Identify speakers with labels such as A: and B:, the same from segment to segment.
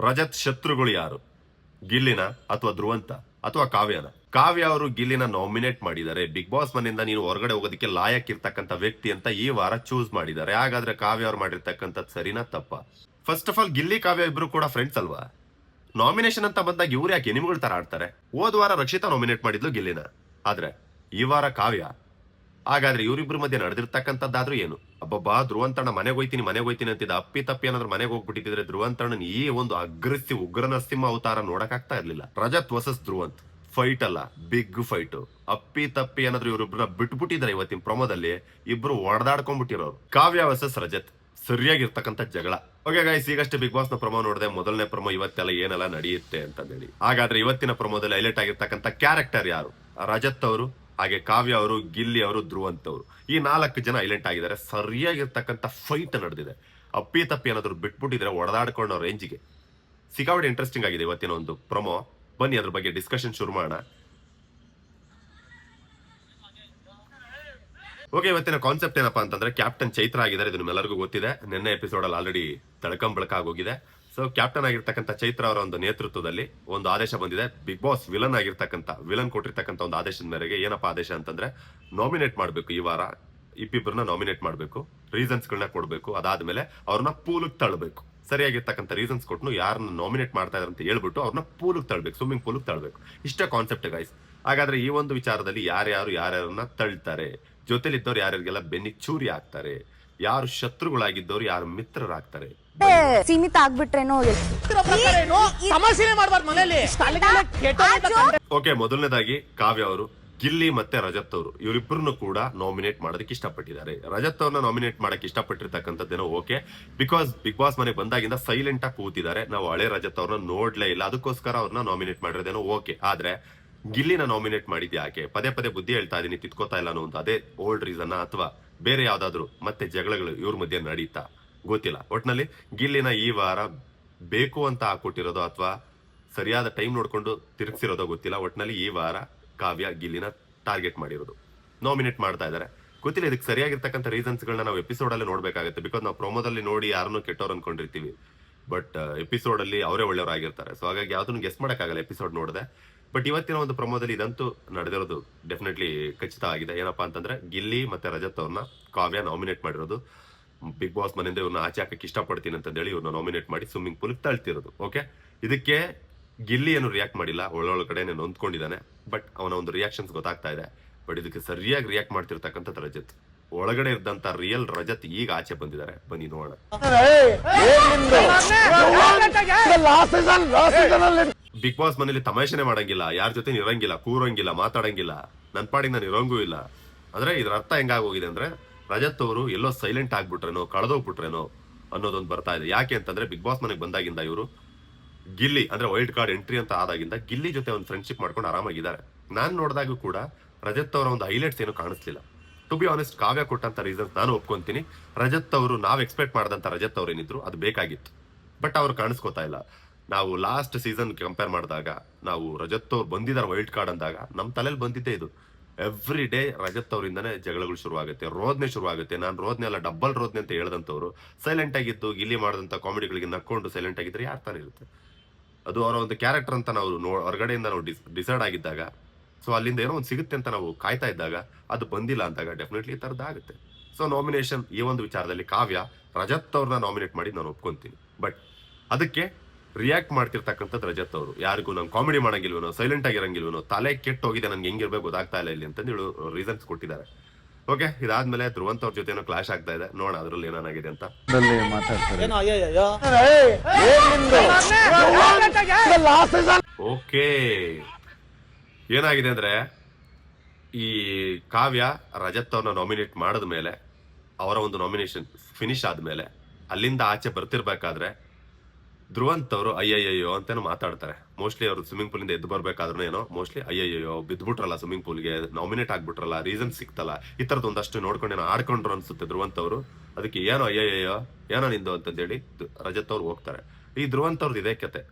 A: ರಜತ್ ಶತ್ರುಗಳು ಯಾರು? ಗಿಲ್ಲಿನ ಅಥವಾ ಧ್ರುವಂತ ಅಥವಾ ಕಾವ್ಯನ? ಕಾವ್ಯ ಅವರು ಗಿಲ್ಲಿನ ನಾಮಿನೇಟ್ ಮಾಡಿದ್ದಾರೆ. ಬಿಗ್ ಬಾಸ್ ಮನೆಯಿಂದ ನೀನು ಹೊರಗಡೆ ಹೋಗೋದಕ್ಕೆ ಲಾಯಕ್ ಇರ್ತಕ್ಕಂಥ ವ್ಯಕ್ತಿ ಅಂತ ಈ ವಾರ ಚೂಸ್ ಮಾಡಿದ್ದಾರೆ. ಹಾಗಾದ್ರೆ ಕಾವ್ಯ ಅವ್ರು ಮಾಡಿರ್ತಕ್ಕಂಥದ್ದು ಸರಿನಾ ತಪ್ಪ? First of all Gilli, Kavya ಇಬ್ರು ಕೂಡ ಫ್ರೆಂಡ್ಸ್ ಅಲ್ವಾ? ನಾಮಿನೇಷನ್ ಅಂತ ಬಂದಾಗ ಇವ್ರು ಯಾಕೆ ನಿಮ್ಗಳ ತರ ಆಡ್ತಾರೆ? ಹೋದ್ ವಾರ ರಕ್ಷಿತಾ ನಾಮಿನೇಟ್ ಮಾಡಿದ್ಲು ಗಿಲ್ಲಿನ. ಆದ್ರೆ ಈ ವಾರ ಕಾವ್ಯ ಹಾಗಾದ್ರೆ ಇವರಿಬ್ಬರ ಮಧ್ಯೆ ನಡೆದಿರ್ತಕ್ಕಂಥದ್ದಾದ್ರೂ ಏನು? ಅಬ್ಬಬ್ಬಾ, ಧ್ರುವಂತಣ್ಣ ಮನೆಗೆ ಹೋಯ್ತೀನಿ ಮನೆಗೆ ಹೋಯ್ತೀನಿ ಅಂತಿದ್ದ ಅಪ್ಪಿ ತಪ್ಪಿ ಏನಾದ್ರು ಮನೆಗೆ ಹೋಗ್ಬಿಟ್ಟಿದ್ರೆ ಧ್ರುವಂತಣ್ಣನ ಈ ಒಂದು ಅಗ್ರಸಿ ಉಗ್ರ ನರಸಿಂಹ ಅವತಾರ ನೋಡಕ್ ಆಗ್ತಾ ಇರ್ಲಿಲ್ಲ. ರಜತ್ ವಸಸ್ ಧ್ರುವಂತ್. ಫೈಟ್ ಅಲ್ಲ ಬಿಗ್ ಫೈಟ್ ಅಪ್ಪಿ ತಪ್ಪಿ ಏನಾದ್ರು ಇವರಿಬ್ರನ್ನ ಬಿಟ್ಬಿಟ್ಟಿದ್ದಾರೆ ಇವತ್ತಿನ ಪ್ರೊಮೋದಲ್ಲಿ ಇಬ್ರು ಒಡೆದಾಡ್ಕೊಂಡ್ಬಿಟ್ಟಿರೋರು. ಕಾವ್ಯ ವಸಸ್ ರಜತ್. ಸರಿಯಾಗಿರ್ತಕ್ಕಂಥ ಜಗಳ. ಓಕೆ ಗಾಯ್ಸ್ ಈಗಷ್ಟೇ ಬಿಗ್ ಬಾಸ್ನ ಪ್ರಮೋ ನೋಡಿದೆ ಮೊದಲನೇ ಪ್ರಮೋ ಇವತ್ತೆಲ್ಲ ಏನೆಲ್ಲ ನಡೆಯುತ್ತೆ ಅಂತಂದೇಳಿ. ಹಾಗಾದ್ರೆ ಇವತ್ತಿನ ಪ್ರಮೋದಲ್ಲಿ ಹೈಲೈಟ್ ಆಗಿರ್ತಕ್ಕಂಥ ಕ್ಯಾರೆಕ್ಟರ್ ಯಾರು? ರಜತ್ ಅವರು ಹಾಗೆ ಕಾವ್ಯ ಅವರು, ಗಿಲ್ಲಿ ಅವರು, ಧ್ರುವಂತ ಅವರು. ಈ ನಾಲ್ಕು ಜನ ಐಲೆಂಟ್ ಆಗಿದ್ದಾರೆ. ಸರಿಯಾಗಿರ್ತಕ್ಕಂಥ ಫೈಟ್ ನಡೆದಿದೆ. ಅಪ್ಪಿ ತಪ್ಪಿ ಏನಾದ್ರು ಬಿಟ್ಬಿಟ್ಟಿದ್ರೆ ಹೊಡೆದಾಡ್ಕೊಳ್ಳೋ ರೇಂಜಿಗೆ ಸಿಕ್ಕಾಪಟ್ಟೆ ಇಂಟ್ರೆಸ್ಟಿಂಗ್ ಆಗಿದೆ ಇವತ್ತಿನ ಒಂದು ಪ್ರೊಮೋ ಬನ್ನಿ, ಅದ್ರ ಬಗ್ಗೆ ಡಿಸ್ಕಷನ್ ಶುರು ಮಾಡೋಣ. ಓಕೆ ಇವತ್ತಿನ ಕಾನ್ಸೆಪ್ಟ್ ಏನಪ್ಪಾ ಅಂತಂದ್ರೆ ಕ್ಯಾಪ್ಟನ್ ಚೈತ್ರ ಆಗಿದ್ದಾರೆ. ಇದು ನಿಮ್ಮೆಲ್ಲರಿಗೂ ಗೊತ್ತಿದೆ. ನಿನ್ನೆ ಎಪಿಸೋಡ್ ಅಲ್ಲಿ ಬಳಕ ತಳ್ಕಂಬಳಕಾಗೋಗಿದೆ ಸೊ ಕ್ಯಾಪ್ಟನ್ ಆಗಿರ್ತಕ್ಕಂಥ ಚೈತ್ರ ಅವರ ಒಂದು ನೇತೃತ್ವದಲ್ಲಿ ಒಂದು ಆದೇಶ ಬಂದಿದೆ. ಬಿಗ್ ಬಾಸ್ ವಿಲನ್ ಆಗಿರ್ತಕ್ಕಂಥ ವಿಲನ್ ಕೊಟ್ಟಿರ್ತಕ್ಕಂಥ ಒಂದು ಆದೇಶದ ಮೇರೆಗೆ ಏನಪ್ಪ ಆದೇಶ ಅಂತಂದ್ರೆ ನಾಮಿನೇಟ್ ಮಾಡಬೇಕು ಈ ವಾರ. ಇಬ್ಬಿಬ್ಬರನ್ನ ನಾಮಿನೇಟ್ ಮಾಡಬೇಕು. ರೀಸನ್ಸ್ಗಳನ್ನ ಕೊಡಬೇಕು. ಅದಾದ್ಮೇಲೆ ಅವ್ರನ್ನ ಪೂಲಿಗೆ ತಳ್ಳಬೇಕು ಸರಿಯಾಗಿರ್ತಕ್ಕಂಥ ರೀಸನ್ಸ್ ಕೊಟ್ಟು ಯಾರನ್ನ ನಾಮಿನೇಟ್ ಮಾಡ್ತಾ ಇದಾರೆ ಅಂತ ಹೇಳ್ಬಿಟ್ಟು ಅವ್ರನ್ನ ಪೂಲಿಗೆ ತಳ್ಬೇಕು. ಸ್ವಿಮ್ಮಿಂಗ್ ಪೂಲಿಗೆ ತಳ್ಬೇಕು. ಇಷ್ಟೇ ಕಾನ್ಸೆಪ್ಟ್ ಗೈಸ್ ಹಾಗಾದ್ರೆ ಈ ಒಂದು ವಿಚಾರದಲ್ಲಿ ಯಾರ್ಯಾರು ಯಾರ್ಯಾರನ್ನ ತಳ್ತಾರೆ? ಜೊತೆಲಿದ್ದವ್ರು ಯಾರ್ಯಾರಿಗೆಲ್ಲ ಬೆನ್ನಿ ಚೂರಿ ಆಗ್ತಾರೆ? ಯಾರು ಶತ್ರುಗಳಾಗಿದ್ದವ್ರು ಯಾರು ಮಿತ್ರರಾಗ್ತಾರೆ?
B: ಸೀಮಿತ ಆಗ್ಬಿಟ್ರೇನೋ
C: ಸಮಸ್ಯೆನೇ ಮಾಡ್ಬಾರ್ದು ಮನೇಲಿ.
A: ಓಕೆ ಮೊದಲನೇದಾಗಿ ಕಾವ್ಯ ಅವರು ಗಿಲ್ಲಿ ಮತ್ತೆ ರಜತ್ ಅವರು ಇವರಿಬ್ಬರನ್ನು ಕೂಡ ನಾಮಿನೇಟ್ ಮಾಡೋದಕ್ಕೆ ಇಷ್ಟಪಟ್ಟಿದ್ದಾರೆ. ರಜತ್ ಅವ್ರನ್ನ ನಾಮಿನೇಟ್ ಮಾಡಕ್ಕೆ ಇಷ್ಟಪಟ್ಟಿರ್ತಕ್ಕಂಥದ್ದೇನೋ ಓಕೆ. ಬಿಕಾಸ್ ಬಿಗ್ ಬಾಸ್ ಮನೆಗೆ ಬಂದಾಗಿಂದ ಸೈಲೆಂಟ್ ಆಗಿ ಕೂತಿದ್ದಾರೆ. ನಾವು ಹಳೆ ರಜತ್ ಅವ್ರನ್ನ ನೋಡ್ಲೇ ಇಲ್ಲ. ಅದಕ್ಕೋಸ್ಕರ ಅವ್ರನ್ನ ನಾಮಿನೇಟ್ ಮಾಡಿರೋದೇನೋ ಓಕೆ. ಆದ್ರೆ ಗಿಲ್ಲಿನ ನಾಮಿನೇಟ್ ಮಾಡಿದ್ಯಾಕೆ? ಪದೇ ಪದೇ ಬುದ್ಧಿ ಹೇಳ್ತಾ ಇದೀನಿ ತಿತ್ಕೋತಾ ಇಲ್ಲ ಅನ್ನೋ ಒಂದು ಅದೇ ಓಲ್ಡ್ ರೀಸನ್ ಅಥವಾ ಬೇರೆ ಯಾವ್ದಾದ್ರು ಮತ್ತೆ ಜಗಳಗಳು ಇವ್ರ ಮಧ್ಯೆ ನಡೀತಾ ಗೊತ್ತಿಲ್ಲ. ಒಟ್ನಲ್ಲಿ ಗಿಲ್ಲಿನ ಈ ವಾರ ಬೇಕು ಅಂತ ಹಾಕೊಟ್ಟಿರೋದು ಅಥವಾ ಸರಿಯಾದ ಟೈಮ್ ನೋಡ್ಕೊಂಡು ತಿರುಗಿಸಿರೋದೋ ಗೊತ್ತಿಲ್ಲ. ಒಟ್ನಲ್ಲಿ ಈ ವಾರ ಕಾವ್ಯ ಗಿಲ್ಲಿನ ಟಾರ್ಗೆಟ್ ಮಾಡಿರೋದು. ನಾಮಿನೇಟ್ ಮಾಡ್ತಾ ಇದ್ದಾರೆ. ಗೊತ್ತಿಲ್ಲ, ಇದಕ್ಕೆ ಸರಿಯಾಗಿರ್ತಕ್ಕಂಥ ರೀಸನ್ಸ್ಗಳನ್ನ ನಾವು ಎಪಿಸೋಡ್ ಅಲ್ಲಿ ನೋಡ್ಬೇಕಾಗುತ್ತೆ. ಬಿಕಾಸ್ ನಾವು ಪ್ರೊಮೋದಲ್ಲಿ ನೋಡಿ ಯಾರನ್ನು ಕೆಟ್ಟವ್ರು ಅನ್ಕೊಂಡಿರ್ತೀವಿ. ಬಟ್ ಎಪಿಸೋಡ್ ಅಲ್ಲಿ ಅವರೇ ಒಳ್ಳೆಯವರಾಗಿರ್ತಾರೆ. ಸೊ, ಹಾಗಾಗಿ ಯಾವ್ದನ್ನು ಗೆಸ್ ಮಾಡೋಕ್ಕಾಗಲ್ಲ. ಎಪಿಸೋಡ್ ನೋಡಿದೆ. ಬಟ್ ಇವತ್ತಿನ ಒಂದು ಪ್ರಮೋದಲ್ಲಿ ಇದಂತೂ ನಡೆದಿರೋದು ಡೆಫಿನೆಟ್ಲಿ ಖಚಿತ ಆಗಿದೆ ಏನಪ್ಪಾ ಅಂತಂದ್ರೆ ಗಿಲ್ಲಿ ಮತ್ತೆ ರಜತ್ ಅವ್ರನ್ನ ಕಾವ್ಯ ನಾಮಿನೇಟ್ ಮಾಡಿರೋದು ಬಿಗ್ ಬಾಸ್ ಮನೆಯಿಂದ ಇವ್ರನ್ನ ಆಚೆ ಹಾಕಕ್ಕೆ ಇಷ್ಟಪಡ್ತೀನಿ ಅಂತಂದೇಳಿ ಇವ್ರನ್ನ ನಾಮಿನೇಟ್ ಮಾಡಿ ಸ್ವಿಮ್ಮಿಂಗ್ ಪೂಲ್ ತಳ್ತಿರೋದು ಓಕೆ ಇದಕ್ಕೆ ಗಿಲ್ಲಿ ಏನು ರಿಯಾಕ್ಟ್ ಮಾಡಿಲ್ಲ ಒಳ್ಳೊಳ್ಳೆ ಕಡೆನೆ ನೊಂದ್ಕೊಂಡಿದ್ದಾನೆ ಬಟ್ ಅವನ ಒಂದು ರಿಯಾಕ್ಷನ್ಸ್ ಗೊತ್ತಾಗ್ತಾ ಇದೆ ಬಟ್ ಇದಕ್ಕೆ ಸರಿಯಾಗಿ ರಿಯಾಕ್ಟ್ ಮಾಡ್ತಿರ್ತಕ್ಕಂಥ ರಜತ್ ಒಳಗಡೆ ಇದ್ದಂತ ರಿಯಲ್ ರಜತ್ ಈಗ ಆಚೆ ಬಂದಿದ್ದಾರೆ ಬನ್ನಿ ನೋಡೋಣ ಬಿಗ್ ಬಾಸ್ ಮನೇಲಿ ತಮಾಷೆನೆ ಮಾಡಂಗಿಲ್ಲ, ಯಾರ ಜೊತೆ ಇರಂಗಿಲ್ಲ ಕೂರಂಗಿಲ್ಲ, ಮಾತಾಡಂಗಿಲ್ಲ ನನ್ ಪಾಡಿಗೆ ನಾನು ಇರೋಂಗೂ ಇಲ್ಲ. ಅಂದ್ರೆ ಇದ್ರ ಅರ್ಥ ಹೆಂಗಾಗೋಗಿದೆ ಅಂದ್ರೆ, ರಜತ್ ಅವರು ಎಲ್ಲೋ ಸೈಲೆಂಟ್ ಆಗ್ಬಿಟ್ರೇನೋ, ಕಳೆದೋಗ್ಬಿಟ್ರೇನೋ ಅನ್ನೋದೊಂದು ಬರ್ತಾ ಇದೆ. ಯಾಕೆ ಅಂತಂದ್ರೆ ಬಿಗ್ ಬಾಸ್ ಮನೆಗೆ ಬಂದಾಗಿಂದ ಇವರು ಗಿಲ್ಲಿ, ಅಂದ್ರೆ ವೈಲ್ಡ್ ಕಾರ್ಡ್ ಎಂಟ್ರಿ ಅಂತ ಆದಾಗಿಂದ ಗಿಲ್ಲಿ ಜೊತೆ ಒಂದು ಫ್ರೆಂಡ್ಶಿಪ್ ಮಾಡ್ಕೊಂಡು ಆರಾಮಾಗಿದ್ದಾರೆ. ನಾನ್ ನೋಡಿದಾಗೂ ಕೂಡ ರಜತ್ ಅವರ ಒಂದು ಹೈಲೈಟ್ಸ್ ಏನು ಕಾಣಿಸ್ಲಿಲ್ಲ. ಟು ಬಿ ಆನೆಸ್ಟ್ ಕಾವ್ಯ ಕೊಟ್ಟಂತ ರೀಸನ್ಸ್ ನಾನು ಒಪ್ಕೊಂತೀನಿ. ರಜತ್ ಅವರು ನಾವು ಎಕ್ಸ್ಪೆಕ್ಟ್ ಮಾಡಿದಂತ ರಜತ್ ಅವ್ರು ಏನಿದ್ರು ಅದು ಬೇಕಾಗಿತ್ತು. ಬಟ್ ಅವ್ರು ಕಾಣಿಸ್ಕೋತಾ ಇಲ್ಲ. ನಾವು ಲಾಸ್ಟ್ ಸೀಸನ್ ಕಂಪೇರ್ ಮಾಡಿದಾಗ, ನಾವು ರಜತ್ ಅವ್ರು ಬಂದಿದ್ದಾರೆ ವೈಲ್ಡ್ ಕಾರ್ಡ್ ಅಂದಾಗ ನಮ್ಮ ತಲೆಯಲ್ಲಿ ಬಂದಿದ್ದೇ ಇದು. ಎವ್ರಿ ಡೇ ರಜತ್ ಅವರಿಂದನೇ ಜಗಳಗಳು ಶುರುವಾಗುತ್ತೆ, ರೋದ್ನೆ ಶುರುವಾಗುತ್ತೆ. ನಾನು ರೋದ್ನೆ ಅಲ್ಲ ಡಬ್ಬಲ್ ರೋದ್ನೆ ಅಂತ ಹೇಳ್ದಂಥವ್ರು ಸೈಲೆಂಟ್ ಆಗಿದ್ದು, ಗಿಲ್ಲಿ ಮಾಡಿದಂಥ ಕಾಮಿಡಿಗಳಿಗೆ ನಕ್ಕೊಂಡು ಸೈಲೆಂಟ್ ಆಗಿದ್ರೆ ಯಾರು ತಾನೇ ಇರುತ್ತೆ? ಅದು ಅವರ ಒಂದು ಕ್ಯಾರೆಕ್ಟರ್ ಅಂತ ನಾವು ನೋ, ಹೊರಗಡೆಯಿಂದ ನಾವು ಡಿಸೈಡ್ ಆಗಿದ್ದಾಗ ಸೊ ಅಲ್ಲಿಂದ ಏನೋ ಒಂದು ಸಿಗುತ್ತೆ ಅಂತ ನಾವು ಕಾಯ್ತಾ ಇದ್ದಾಗ, ಅದು ಬಂದಿಲ್ಲ ಅಂದಾಗ ಡೆಫಿನೆಟ್ಲಿ ಈ ಥರದ್ದು ಆಗುತ್ತೆ. ಸೊ ನಾಮಿನೇಷನ್ ಈ ಒಂದು ವಿಚಾರದಲ್ಲಿ ಕಾವ್ಯ, ರಜತ್ ಅವ್ರನ್ನ ನಾಮಿನೇಟ್ ಮಾಡಿ ನಾನು ಒಪ್ಕೊಂತೀನಿ. ಬಟ್ ಅದಕ್ಕೆ ರಿಯಾಕ್ಟ್ ಮಾಡ್ತಿರ್ತಕ್ಕಂಥದ್ದು ರಜತ್ ಅವರು. ಯಾರಿಗೂ ನಾನು ಕಾಮಿಡಿ ಮಾಡಂಗಿಲ್ವೇನೋ ಸೈಲೆಂಟ್ ಆಗಿರಂಗಿಲ್ವೇನೋ ತಲೆ ಕೆಟ್ಟು ಹೋಗಿದೆ ನನ್ಗೆ ಹೆಂಗಿರ್ಬೇಕು ಗೊತ್ತಾಗ್ತಾ ಇಲ್ಲ ಇಲ್ಲಿ ಅಂತ ಹೇಳಿ ರೀಸನ್ಸ್ ಕೊಟ್ಟಿದ್ದಾರೆ. ಓಕೆ ಇದಾದ್ಮೇಲೆ ಧ್ರುವಂತ ಅವ್ರ ಜೊತೆ ಏನೋ ಕ್ಲಾಶ್ ಆಗ್ತಾ ಇದೆ. ನೋಡೋಣ ಅದ್ರಲ್ಲಿ ಏನಾಗಿದೆ ಅಂತ. ಓಕೆ ಏನಾಗಿದೆ ಅಂದ್ರೆ ಈ ಕಾವ್ಯ ರಜತ್ ಅವ್ರನ್ನ ನಾಮಿನೇಟ್ ಮಾಡಿದ ಮೇಲೆ ಅವರ ಒಂದು ನಾಮಿನೇಷನ್ ಫಿನಿಶ್ ಆದ್ಮೇಲೆ ಅಲ್ಲಿಂದ ಆಚೆ ಬರ್ತಿರ್ಬೇಕಾದ್ರೆ ಧ್ರುವಂತ್ ಅವರು ಅಯ್ಯಯ್ಯೋ ಅಂತೇನೋ ಮಾತಾಡ್ತಾರೆ. ಮೋಸ್ಟ್ಲಿ ಅವರು ಸ್ವಿಮ್ಮಿಂಗ್ ಪೂಲಿಂದ ಎದ್ದು ಬರಬೇಕಾದ್ರೂ ಏನೋ ಮೋಸ್ಟ್ಲಿ ಅಯ್ಯಯ್ಯೋ ಬಿದ್ದುಬಿಟ್ರಲ್ಲ ಸ್ವಿಮ್ಮಿಂಗ್ ಪೂಲ್ಗೆ ನಾಮಿನೇಟ್ ಆಗ್ಬಿಟ್ರಲ್ಲ ರೀಸನ್ ಸಿಕ್ತಲ್ಲ. ಈ ತರದ್ ಒಂದಷ್ಟು ನೋಡ್ಕೊಂಡು ಏನೋ ಆಡ್ಕೊಂಡ್ರು ಅನ್ಸುತ್ತೆ ಧ್ರುವಂತ್ ಅವರು. ಅದಕ್ಕೆ ಏನೋ ಅಯ್ಯಯ್ಯೋ ಏನೋ ನಿಂದು ಹೇಳಿ ರಜತ್ ಅವ್ರು ಹೋಗ್ತಾರೆ. ಈ ಧ್ರುವಂತ್ ಅವ್ರದ್ದು ಇದೇ ಕತೆ.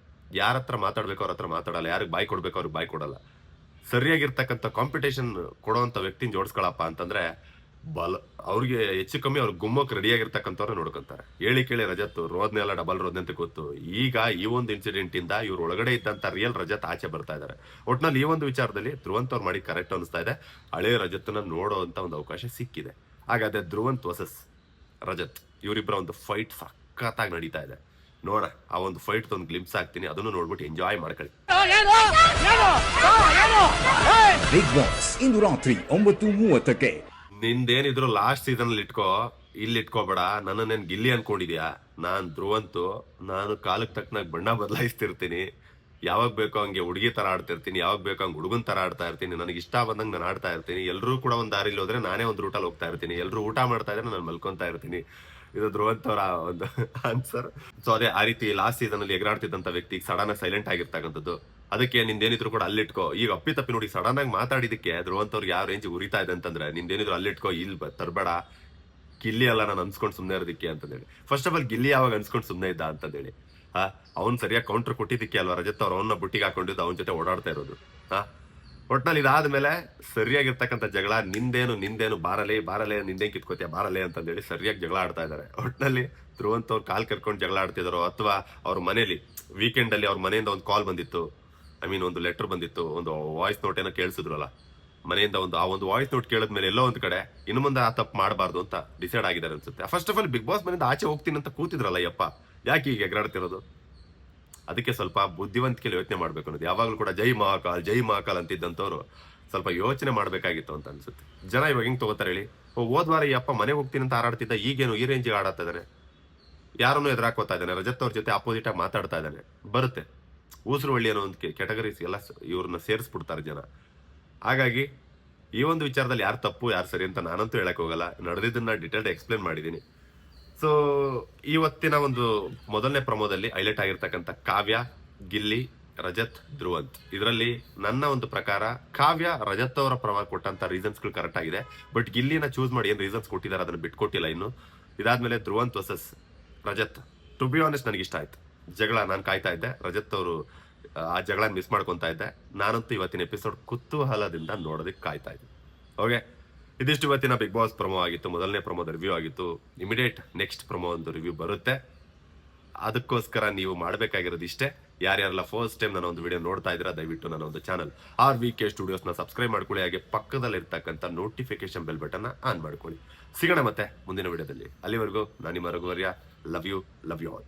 A: ಯಾರ ಹತ್ರ ಮಾತಾಡ್ಬೇಕು ಅವ್ರ ಹತ್ರ ಮಾತಾಡಲ್ಲ, ಯಾರಿಗೆ ಬಾಯ್ ಕೊಡ್ಬೇಕು ಅವ್ರಿಗೆ ಬಾಯ್ ಕೊಡಲ್ಲ. ಸರಿಯಾಗಿರ್ತಕ್ಕಂಥ ಕಾಂಪಿಟೇಷನ್ ಕೊಡುವಂತ ವ್ಯಕ್ತಿನ ಜೋಡಿಸ್ಕೊಳಪ್ಪ ಅಂತಂದ್ರೆ ಬಲ ಅವ್ರಿಗೆ ಹೆಚ್ಚು ಕಮ್ಮಿ ಅವ್ರ ಗುಮ್ಮಕ್ಕೆ ರೆಡಿಯಾಗಿರ್ತಕ್ಕಂಥವ್ರೆ ನೋಡ್ಕೊಂತಾರೆ ಹೇಳಿ ಕೇಳಿ ರಜತ್ ರೋದ್ನೆ ಎಲ್ಲ ಡಬಲ್ ರೋದ್ನೆ ಅಂತ ಗೊತ್ತು ಈಗ ಈ ಒಂದು ಇನ್ಸಿಡೆಂಟ್ ಇಂದ ಇವ್ರು ಒಳಗಡೆ ಇದ್ದಂತ ರಿಯಲ್ ರಜತ್ ಆಚೆ ಬರ್ತಾ ಇದಾರೆ ಒಟ್ನಲ್ಲಿ ಈ ಒಂದು ವಿಚಾರದಲ್ಲಿ ಧ್ರುವಂತ್ ಅವ್ರು ಮಾಡಿ ಕರೆಕ್ಟ್ ಅನಿಸ್ತಾ ಇದೆ ಹಳೆ ರಜತ್ನ ನೋಡೋ ಅಂತ ಒಂದು ಅವಕಾಶ ಸಿಕ್ಕಿದೆ ಹಾಗಾದ್ರೆ ಧ್ರುವಂತ್ ವರ್ಸಸ್ ರಜತ್ ಇವರಿಬ್ಬರ ಒಂದು ಫೈಟ್ ಸಖತ್ತಾಗಿ ನಡೀತಾ ಇದೆ ನೋಡ ಆ ಒಂದು ಫೈಟ್ ಒಂದು ಗ್ಲಿಮ್ಸ್ ಆಗ್ತೀನಿ ಅದನ್ನು ನೋಡ್ಬಿಟ್ಟು ಎಂಜಾಯ್ ಮಾಡ್ಕೊಳ್ಳಿ
D: ಬಿಗ್ ಬಾಸ್ ಇಂದು ರಾತ್ರಿ ಒಂಬತ್ತು ಮೂವತ್ತಕ್ಕೆ
A: ನಿಂದೇನಿದ್ರು ಲಾಸ್ಟ್ ಸೀಸನ್ ಅಲ್ಲಿ ಇಟ್ಕೋ, ಇಲ್ಲಿ ಇಟ್ಕೋಬೇಡ ನನ್ನ ನೇನು ಗಿಲ್ಲಿ ಅನ್ಕೊಂಡಿದ್ಯಾ? ನಾನ್ ಧ್ರುವಂತು, ನಾನು ಕಾಲಕ್ಕೆ ತಕ್ಕನಾಗ ಬಣ್ಣ ಬದಲಾಯಿಸ್ತಿರ್ತೀನಿ. ಯಾವಾಗ ಬೇಕೋ ಹಂಗೆ ಹುಡುಗಿ ತರ ಆಡ್ತಿರ್ತೀನಿ, ಯಾವಾಗ ಬೇಕೋ ಹಂಗೆ ಹುಡುಗನ್ ತರ ಆಡ್ತಾ ಇರ್ತೀನಿ, ನನಗೆ ಇಷ್ಟ ಬಂದಂಗೆ ನಾನು ಆಡ್ತಾ ಇರ್ತೀನಿ. ಎಲ್ಲರೂ ಕೂಡ ಒಂದು ದಾರಿಲಿ ಹೋದ್ರೆ ನಾನೇ ಒಂದು ರೂಟಲ್ಲಿ ಹೋಗ್ತಾ ಇರ್ತೀನಿ. ಎಲ್ಲರೂ ಊಟ ಮಾಡ್ತಾ ಇದ್ರೆ ನಾನು ಮಲ್ಕೊಂತಾ ಇರ್ತೀನಿ. ಇದು ಧ್ರುವಂತ್ ಅವರ ಒಂದು ಆನ್ಸರ್ ಸೊ ಅದೇ ಆ ರೀತಿ ಲಾಸ್ಟ್ ಸೀಸನ್ ಅಲ್ಲಿ ಎಗರಾಡ್ತಿದ್ದಂತ ವ್ಯಕ್ತಿ ಸಡನ್ ಸೈಲೆಂಟ್ ಆಗಿರ್ತಕ್ಕಂಥದ್ದು. ಅದಕ್ಕೆ ನಿಂದೇನಿದ್ರು ಕೂಡ ಅಲ್ಲಿಟ್ಕೋ. ಈಗ ಅಪ್ಪಿ ತಪ್ಪಿ ನೋಡಿ ಸಡನ್ ಆಗಿ ಮಾತಾಡಿದಕ್ಕೆ ಧ್ರುವಂತವ್ರಿಗೆ ಯಾವ ರೇಂಜ್ ಉರಿತಾ ಇದೆ ಅಂತಂದ್ರೆ ನಿಂದೇನಿದ್ರು ಅಲ್ಲಿಟ್ಕೋ ಇಲ್ಲಿ ತರಬೇಡ. ಗಿಲ್ಲಿ ಅಲ್ಲ ನಾನು ಅನ್ಸ್ಕೊಂಡು ಸುಮ್ಮನೆ ಇರೋದಕ್ಕೆ ಅಂತಂದೇಳಿ. ಫಸ್ಟ್ ಆಫ್ ಆಲ್ ಗಿಲ್ಲಿ ಯಾವಾಗ ಅನ್ಸ್ಕೊಂಡು ಸುಮ್ಮನೆ ಇದ್ದ ಅಂತಂದೇಳಿ. ಹಾ, ಅವ್ನು ಸರಿಯಾಗಿ ಕೌಂಟರ್ ಕೊಟ್ಟಿದ್ದಕ್ಕೆ ಅಲ್ವಾ ರಜತ್ ಅವ್ರು ಅವನ್ನ ಬುಟ್ಟಿಗೆ ಹಾಕೊಂಡಿದ್ದು ಅವನ ಜೊತೆ ಓಡಾಡ್ತಾ ಇರೋದು. ಹಾ, ಒಟ್ನಲ್ಲಿ ಇದಾದ್ಮೇಲೆ ಸರಿಯಾಗಿರ್ತಕ್ಕಂಥ ಜಗಳ, ನಿಂದೇನು ನಿಂದೇನು ಬಾರಲೆ ಬಾರಲೆ ನಿಂದೇ ಕಿತ್ಕೋತಿಯ, ಬಾರಲೆ ಅಂತಂದೇಳಿ ಸರಿಯಾಗಿ ಜಗಳ ಆಡ್ತಾ ಇದಾರೆ. ಒಟ್ನಲ್ಲಿ ಧ್ರುವಂತವ್ರು ಕಾಲ್ ಕರ್ಕೊಂಡು ಜಗಳ ಆಡ್ತಿದಾರೋ ಅಥವಾ ಅವ್ರ ಮನೇಲಿ ವೀಕೆಂಡ್ ಅಲ್ಲಿ ಅವ್ರ ಮನೆಯಿಂದ ಒಂದು ಕಾಲ್ ಬಂದಿತ್ತು ಐ ಮೀನ್ ಒಂದು ಲೆಟರ್ ಬಂದಿತ್ತು, ಒಂದು ವಾಯ್ಸ್ ನೋಟ್ ಏನೋ ಕೇಳಿಸಿದ್ರಲ್ಲ. ಮನೆಯಿಂದ ಒಂದು, ಆ ಒಂದು ವಾಯ್ಸ್ ನೋಟ್ ಕೇಳಿದ್ಮೇಲೆ ಎಲ್ಲೋ ಒಂದ್ ಕಡೆ, ಇನ್ನು ಮುಂದೆ ಆ ತಪ್ಪು ಮಾಡಬಾರ್ದು ಅಂತ ಡಿಸೈಡ್ ಆಗಿದ್ದಾರೆ ಅನ್ಸುತ್ತೆ. First of all big boss ಮನೆಯಿಂದ ಆಚೆ ಹೋಗ್ತೀನಿ ಅಂತ ಕೂತಿದ್ರಲ್ಲ, ಯಪ್ಪ. ಯಾಕೆ ಈಗ ಎಗರಾಡ್ತಿರೋದು? ಅದಕ್ಕೆ ಸ್ವಲ್ಪ ಬುದ್ಧಿವಂತಿಕೆಯಲ್ಲಿ ಯೋಚನೆ ಮಾಡ್ಬೇಕು ಅನ್ನೋದು. ಯಾವಾಗಲೂ ಕೂಡ ಜೈ ಮಹಾಕಾಲ್ ಜೈ ಮಹಾಕಾಲ್ ಅಂತಿದ್ದಂಥವ್ರು ಸ್ವಲ್ಪ ಯೋಚನೆ ಮಾಡಬೇಕಾಗಿತ್ತು ಅಂತ ಅನ್ಸುತ್ತೆ. ಜನ ಇವಾಗ ಹೆಂಗೆ ತಗೋತಾರೆ ಹೇಳಿ? ಓ, ಹೋದ್ ವಾರ ಈ ಅಪ್ಪ ಮನೆಗೆ ಹೋಗ್ತೀನಿ ಅಂತ ಹಾರಾಡ್ತಿದ್ದ, ಈಗೇನು ಈ ರೇಂಜಿಗೆ ಆಡಾಡ್ತಾ ಇದ್ದಾನೆ ಯಾರನ್ನು ಎದುರಾಕೋತಾ ಇದ್ದಾನೆ, ರಜತ್ ಅವ್ರ ಜೊತೆ ಅಪೋಸಿಟ್ ಆಗಿ ಮಾತಾಡ್ತಾ ಇದ್ದಾನೆ. ಬರುತ್ತೆ. ಊಸರು ಒಳ್ಳಿ ಅನ್ನೋ ಒಂದು ಕೆಟಗರೀಸ್ ಎಲ್ಲ ಇವ್ರನ್ನ ಸೇರಿಸ್ಬಿಡ್ತಾರೆ ಜನ. ಹಾಗಾಗಿ ಈ ಒಂದು ವಿಚಾರದಲ್ಲಿ ಯಾರು ತಪ್ಪು, ಯಾರು ಸರಿ ಅಂತ ನಾನಂತೂ ಹೇಳಕ್ಕೆ ಹೋಗಲ್ಲ. ನಡೆದಿದ್ದನ್ನ ಡಿಟೇಲ್ಡ್ ಎಕ್ಸ್ಪ್ಲೇನ್ ಮಾಡಿದ್ದೀನಿ ಸೊ ಇವತ್ತಿನ ಒಂದು ಮೊದಲನೇ ಪ್ರಮೋದಲ್ಲಿ ಹೈಲೈಟ್ ಆಗಿರ್ತಕ್ಕಂಥ ಕಾವ್ಯ, ಗಿಲ್ಲಿ, ರಜತ್, ಧ್ರುವಂತ್. ಇದರಲ್ಲಿ ನನ್ನ ಒಂದು ಪ್ರಕಾರ ಕಾವ್ಯ ರಜತ್ ಅವರ ಪರವಾಗಿ ಕೊಟ್ಟಂತ ರೀಸನ್ಸ್ಗಳು ಕರೆಕ್ಟ್ ಆಗಿದೆ. ಬಟ್ ಗಿಲ್ಲಿನ ಚೂಸ್ ಮಾಡಿ ಏನು ರೀಸನ್ಸ್ ಕೊಟ್ಟಿದ್ದಾರೆ ಅದನ್ನು ಬಿಟ್ಕೊಟ್ಟಿಲ್ಲ ಇನ್ನು. ಇದಾದ್ಮೇಲೆ Dhruvanth versus Rajat. To be honest ನನಗೆ ಇಷ್ಟ ಆಯ್ತು. ಜಗಳ ನಾನು ಕಾಯ್ತಾ ಇದ್ದೆ. ರಜತ್ ಅವರು, ಆ ಜಗಳ ಮಿಸ್ ಮಾಡ್ಕೊಂತಾ ಇದ್ದೆ. ನಾನಂತೂ ಇವತ್ತಿನ ಎಪಿಸೋಡ್ ಕುತೂಹಲದಿಂದ ನೋಡೋದಕ್ಕೆ ಕಾಯ್ತಾ ಇದ್ದೆ. ಓಕೆ ಇದಿಷ್ಟು ಇವತ್ತಿನ ಬಿಗ್ ಬಾಸ್ ಪ್ರೊಮೋ ಆಗಿತ್ತು. ಮೊದಲನೇ ಪ್ರೊಮೋದ ರಿವ್ಯೂ ಆಗಿತ್ತು. ಇಮಿಡಿಯೇಟ್ ನೆಕ್ಸ್ಟ್ ಪ್ರಮೋ ಒಂದು ರಿವ್ಯೂ ಬರುತ್ತೆ. ಅದಕ್ಕೋಸ್ಕರ ನೀವು ಮಾಡಬೇಕಾಗಿರೋದು ಇಷ್ಟೇ. ಯಾರ್ಯಾರೆಲ್ಲ ಫಸ್ಟ್ ಟೈಮ್ ನಾನು ಒಂದು ವಿಡಿಯೋ ನೋಡ್ತಾ ಇದ್ದೀರಾ, ದಯವಿಟ್ಟು ನನ್ನ ಒಂದು ಚಾನಲ್ ಆರ್ ವಿ ಕೆ ಸ್ಟುಡಿಯೋಸ್ನ ಸಬ್ಸ್ಕ್ರೈಬ್ ಮಾಡ್ಕೊಳ್ಳಿ. ಹಾಗೆ ಪಕ್ಕದಲ್ಲಿರ್ತಕ್ಕಂಥ ನೋಟಿಫಿಕೇಶನ್ ಬೆಲ್ ಬಟನ್ನ ಆನ್ ಮಾಡ್ಕೊಳ್ಳಿ. ಸಿಗೋಣ ಮತ್ತೆ ಮುಂದಿನ ವಿಡಿಯೋದಲ್ಲಿ ಅಲ್ಲಿವರೆಗೂ ನಾನು ನಿಮ್ಮ ರಘುವರ್ಯ. Love you love you all